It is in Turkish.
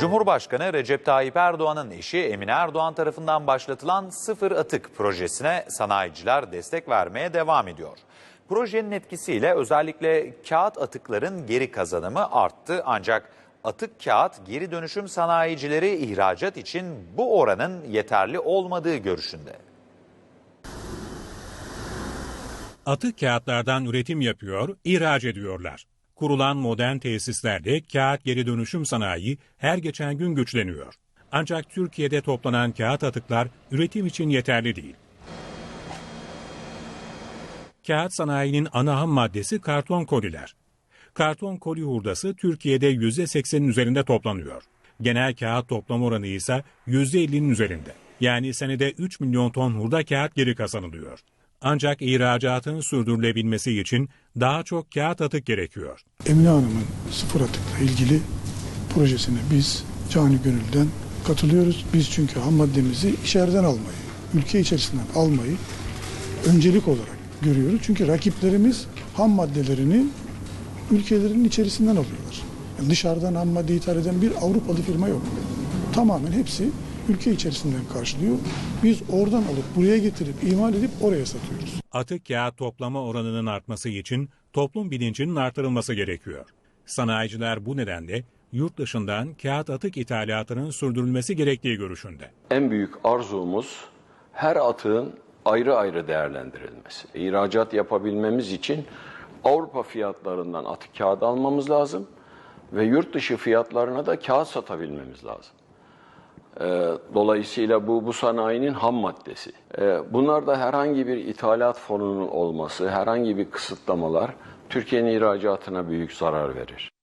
Cumhurbaşkanı Recep Tayyip Erdoğan'ın eşi Emine Erdoğan tarafından başlatılan Sıfır Atık projesine sanayiciler destek vermeye devam ediyor. Projenin etkisiyle özellikle kağıt atıkların geri kazanımı arttı ancak atık kağıt geri dönüşüm sanayicileri ihracat için bu oranın yeterli olmadığı görüşünde. Atık kağıtlardan üretim yapıyor, ihraç ediyorlar. Kurulan modern tesislerde kağıt geri dönüşüm sanayi her geçen gün güçleniyor. Ancak Türkiye'de toplanan kağıt atıklar üretim için yeterli değil. Kağıt sanayinin ana ham maddesi karton koliler. Karton koli hurdası Türkiye'de %80'in üzerinde toplanıyor. Genel kağıt toplam oranı ise %50'nin üzerinde. Yani senede 3 milyon ton hurda kağıt geri kazanılıyor. Ancak ihracatın sürdürülebilmesi için daha çok kağıt atık gerekiyor. Emine Hanım'ın sıfır atıkla ilgili projesine biz cani gönülden katılıyoruz. Biz çünkü ham maddemizi içeriden almayı, ülke içerisinden almayı öncelik olarak görüyoruz. Çünkü rakiplerimiz ham maddelerini ülkelerinin içerisinden alıyorlar. Yani dışarıdan ham madde ithal eden bir Avrupalı firma yok. Tamamen hepsi ülke içerisinden karşılıyor. Biz oradan alıp buraya getirip imal edip oraya satıyoruz. Atık kağıt toplama oranının artması için toplum bilincinin artırılması gerekiyor. Sanayiciler bu nedenle yurt dışından kağıt atık ithalatının sürdürülmesi gerektiği görüşünde. En büyük arzumuz her atığın ayrı ayrı değerlendirilmesi. İhracat yapabilmemiz için Avrupa fiyatlarından atık kağıt almamız lazım ve yurt dışı fiyatlarına da kağıt satabilmemiz lazım. Ee, Dolayısıyla bu bu sanayinin ham maddesi. Ee, Bunlarda herhangi bir ithalat fonunun olması, herhangi bir kısıtlamalar Türkiye'nin ihracatına büyük zarar verir.